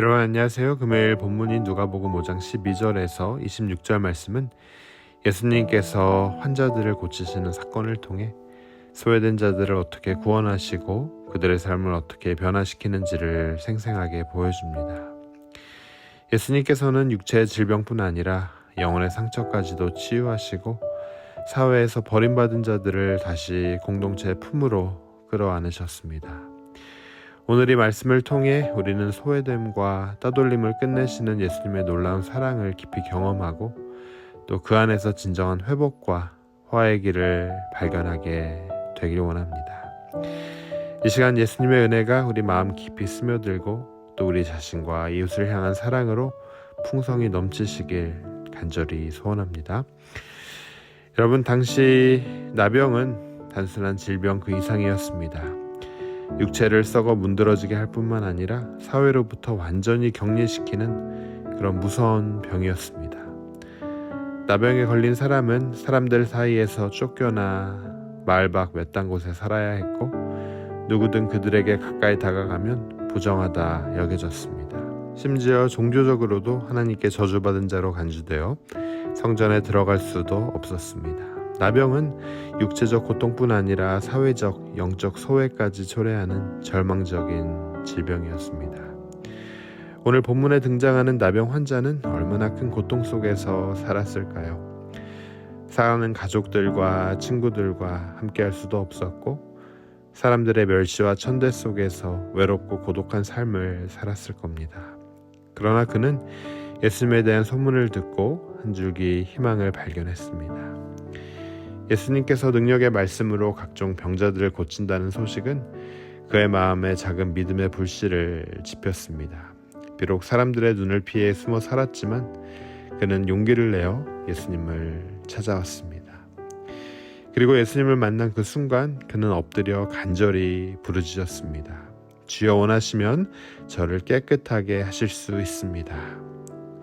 여러분 안녕하세요. 금요일 본문인 누가복음 5장 12절에서 26절 말씀은 예수님께서 환자들을 고치시는 사건을 통해 소외된 자들을 어떻게 구원하시고 그들의 삶을 어떻게 변화시키는지를 생생하게 보여줍니다. 예수님께서는 육체의 질병뿐 아니라 영혼의 상처까지도 치유하시고 사회에서 버림받은 자들을 다시 공동체의 품으로 끌어안으셨습니다. 오늘 이 말씀을 통해 우리는 소외됨과 따돌림을 끝내시는 예수님의 놀라운 사랑을 깊이 경험하고 또 그 안에서 진정한 회복과 화해의 길을 발견하게 되길 원합니다. 이 시간 예수님의 은혜가 우리 마음 깊이 스며들고 또 우리 자신과 이웃을 향한 사랑으로 풍성이 넘치시길 간절히 소원합니다. 여러분 당시 나병은 단순한 질병 그 이상이었습니다. 육체를 썩어 문드러지게 할 뿐만 아니라 사회로부터 완전히 격리시키는 그런 무서운 병이었습니다. 나병에 걸린 사람은 사람들 사이에서 쫓겨나 마을 밖 외딴 곳에 살아야 했고 누구든 그들에게 가까이 다가가면 부정하다 여겨졌습니다. 심지어 종교적으로도 하나님께 저주받은 자로 간주되어 성전에 들어갈 수도 없었습니다. 나병은 육체적 고통뿐 아니라 사회적, 영적 소외까지 초래하는 절망적인 질병이었습니다. 오늘 본문에 등장하는 나병 환자는 얼마나 큰 고통 속에서 살았을까요? 사랑하는 가족들과 친구들과 함께할 수도 없었고 사람들의 멸시와 천대 속에서 외롭고 고독한 삶을 살았을 겁니다. 그러나 그는 예수님에 대한 소문을 듣고 한 줄기 희망을 발견했습니다. 예수님께서 능력의 말씀으로 각종 병자들을 고친다는 소식은 그의 마음에 작은 믿음의 불씨를 지폈습니다. 비록 사람들의 눈을 피해 숨어 살았지만 그는 용기를 내어 예수님을 찾아왔습니다. 그리고 예수님을 만난 그 순간 그는 엎드려 간절히 부르짖었습니다. 주여 원하시면 저를 깨끗하게 하실 수 있습니다.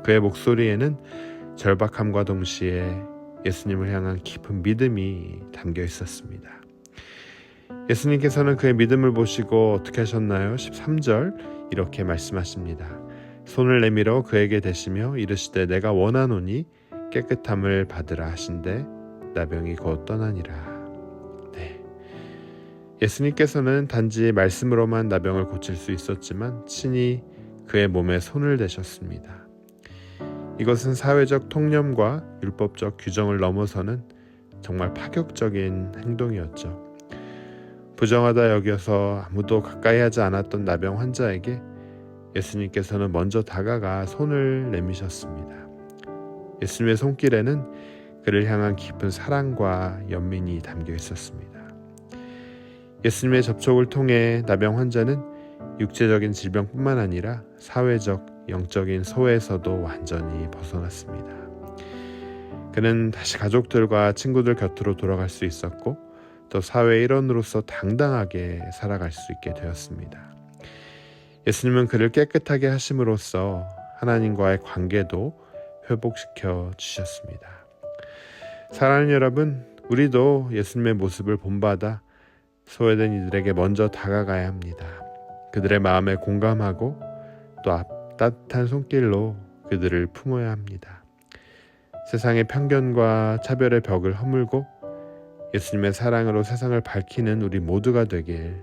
그의 목소리에는 절박함과 동시에 예수님을 향한 깊은 믿음이 담겨 있었습니다. 예수님께서는 그의 믿음을 보시고 어떻게 하셨나요? 13절 이렇게 말씀하십니다. 손을 내밀어 그에게 대시며 이르시되 내가 원하노니 깨끗함을 받으라 하신데 나병이 곧 떠나니라. 네. 예수님께서는 단지 말씀으로만 나병을 고칠 수 있었지만 친히 그의 몸에 손을 대셨습니다. 이것은 사회적 통념과 율법적 규정을 넘어서는 정말 파격적인 행동이었죠. 부정하다 여겨서 아무도 가까이 하지 않았던 나병 환자에게 예수님께서는 먼저 다가가 손을 내미셨습니다. 예수님의 손길에는 그를 향한 깊은 사랑과 연민이 담겨 있었습니다. 예수님의 접촉을 통해 나병 환자는 육체적인 질병뿐만 아니라 사회적 영적인 소외에서도 완전히 벗어났습니다. 그는 다시 가족들과 친구들 곁으로 돌아갈 수 있었고 또 사회 일원으로서 당당하게 살아갈 수 있게 되었습니다. 예수님은 그를 깨끗하게 하심으로써 하나님과의 관계도 회복시켜 주셨습니다. 사랑하는 여러분, 우리도 예수님의 모습을 본받아 소외된 이들에게 먼저 다가가야 합니다. 그들의 마음에 공감하고 또 앞, 따뜻한 손길로 그들을 품어야 합니다. 세상의 편견과 차별의 벽을 허물고 예수님의 사랑으로 세상을 밝히는 우리 모두가 되길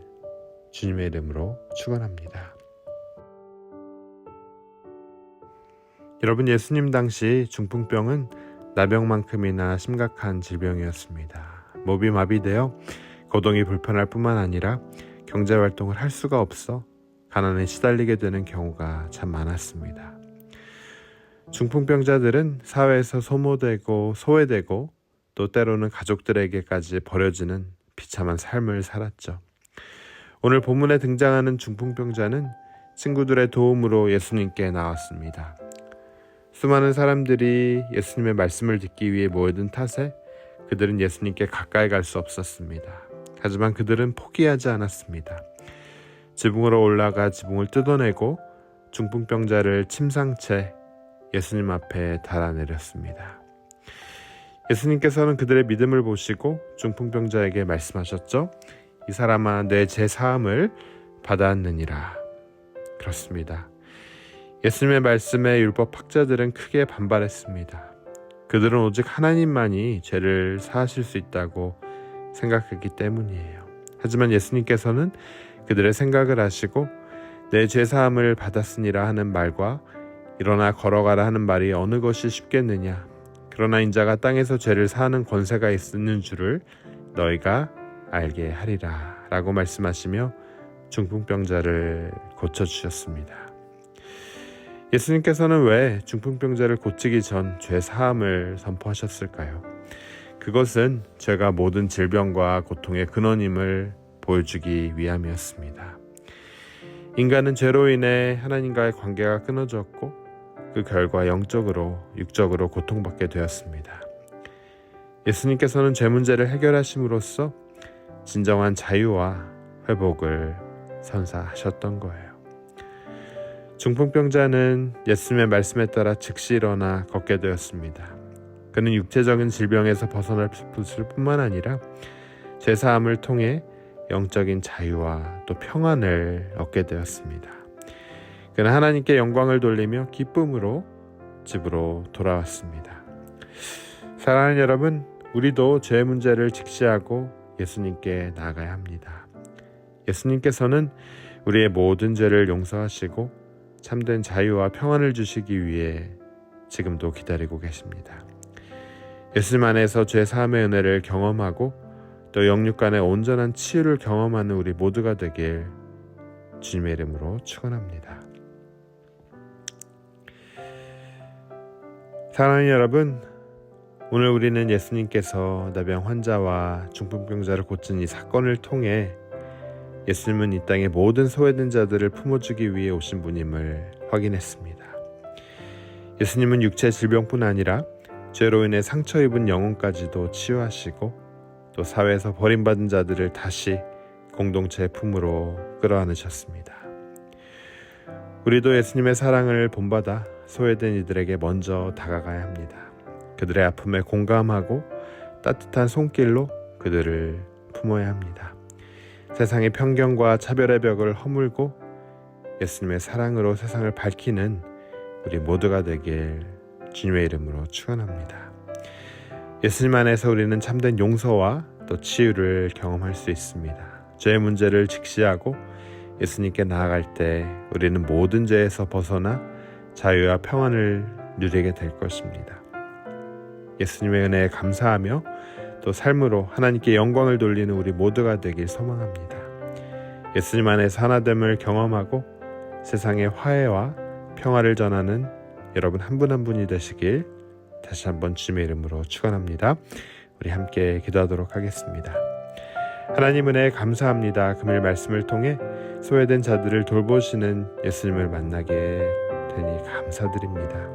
주님의 이름으로 축원합니다. 여러분 예수님 당시 중풍병은 나병만큼이나 심각한 질병이었습니다. 몸이 마비되어 거동이 불편할 뿐만 아니라 경제 활동을 할 수가 없어 가난에 시달리게 되는 경우가 참 많았습니다. 중풍병자들은 사회에서 소모되고 소외되고 또 때로는 가족들에게까지 버려지는 비참한 삶을 살았죠. 오늘 본문에 등장하는 중풍병자는 친구들의 도움으로 예수님께 나왔습니다. 수많은 사람들이 예수님의 말씀을 듣기 위해 모여든 탓에 그들은 예수님께 가까이 갈 수 없었습니다. 하지만 그들은 포기하지 않았습니다. 지붕으로 올라가 지붕을 뜯어내고 중풍병자를 침상채 예수님 앞에 달아내렸습니다. 예수님께서는 그들의 믿음을 보시고 중풍병자에게 말씀하셨죠. 이 사람아 내 제 사함을 받았느니라. 그렇습니다. 예수님의 말씀에 율법 학자들은 크게 반발했습니다. 그들은 오직 하나님만이 죄를 사하실 수 있다고 생각했기 때문이에요. 하지만 예수님께서는 그들의 생각을 아시고 내 죄 사함을 받았으니라 하는 말과 일어나 걸어가라 하는 말이 어느 것이 쉽겠느냐 그러나 인자가 땅에서 죄를 사하는 권세가 있는 줄을 너희가 알게 하리라 라고 말씀하시며 중풍병자를 고쳐주셨습니다. 예수님께서는 왜 중풍병자를 고치기 전 죄 사함을 선포하셨을까요? 그것은 죄가 모든 질병과 고통의 근원임을 보여주기 위함이었습니다. 인간은 죄로 인해 하나님과의 관계가 끊어졌고 그 결과 영적으로 육적으로 고통받게 되었습니다. 예수님께서는 죄 문제를 해결하심으로써 진정한 자유와 회복을 선사하셨던 거예요. 중풍병자는 예수님의 말씀에 따라 즉시 일어나 걷게 되었습니다. 그는 육체적인 질병에서 벗어날 뿐만 아니라 죄사함을 통해 영적인 자유와 또 평안을 얻게 되었습니다. 그는 하나님께 영광을 돌리며 기쁨으로 집으로 돌아왔습니다. 사랑하는 여러분, 우리도 죄 문제를 직시하고 예수님께 나아가야 합니다. 예수님께서는 우리의 모든 죄를 용서하시고 참된 자유와 평안을 주시기 위해 지금도 기다리고 계십니다. 예수님 안에서 죄 사함의 은혜를 경험하고 또 영육 간의 온전한 치유를 경험하는 우리 모두가 되길 주님의 이름으로 축원합니다. 사랑하는 여러분, 오늘 우리는 예수님께서 나병 환자와 중풍병자를 고친 이 사건을 통해 예수님은 이 땅의 모든 소외된 자들을 품어주기 위해 오신 분임을 확인했습니다. 예수님은 육체 질병뿐 아니라 죄로 인해 상처 입은 영혼까지도 치유하시고 또 사회에서 버림받은 자들을 다시 공동체의 품으로 끌어안으셨습니다. 우리도 예수님의 사랑을 본받아 소외된 이들에게 먼저 다가가야 합니다. 그들의 아픔에 공감하고 따뜻한 손길로 그들을 품어야 합니다. 세상의 편견과 차별의 벽을 허물고 예수님의 사랑으로 세상을 밝히는 우리 모두가 되길 주님의 이름으로 축원합니다. 예수님 안에서 우리는 참된 용서와 또 치유를 경험할 수 있습니다. 죄의 문제를 직시하고 예수님께 나아갈 때 우리는 모든 죄에서 벗어나 자유와 평안을 누리게 될 것입니다. 예수님의 은혜에 감사하며 또 삶으로 하나님께 영광을 돌리는 우리 모두가 되길 소망합니다. 예수님 안에서 하나됨을 경험하고 세상의 화해와 평화를 전하는 여러분 한 분한 분이 되시길 다시 한번 주님의 이름으로 축원합니다. 우리 함께 기도하도록 하겠습니다. 하나님 은혜 감사합니다. 금일 말씀을 통해 소외된 자들을 돌보시는 예수님을 만나게 되니 감사드립니다.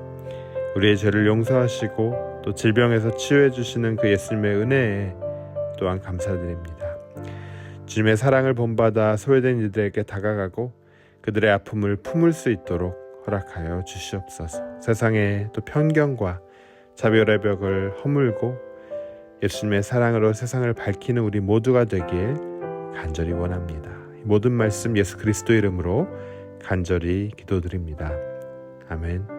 우리의 죄를 용서하시고 또 질병에서 치유해 주시는 그 예수님의 은혜에 또한 감사드립니다. 주님의 사랑을 본받아 소외된 이들에게 다가가고 그들의 아픔을 품을 수 있도록 허락하여 주시옵소서. 세상의 또 편견과 차별의 벽을 허물고 예수님의 사랑으로 세상을 밝히는 우리 모두가 되길 간절히 원합니다. 모든 말씀 예수 그리스도 이름으로 간절히 기도드립니다. 아멘.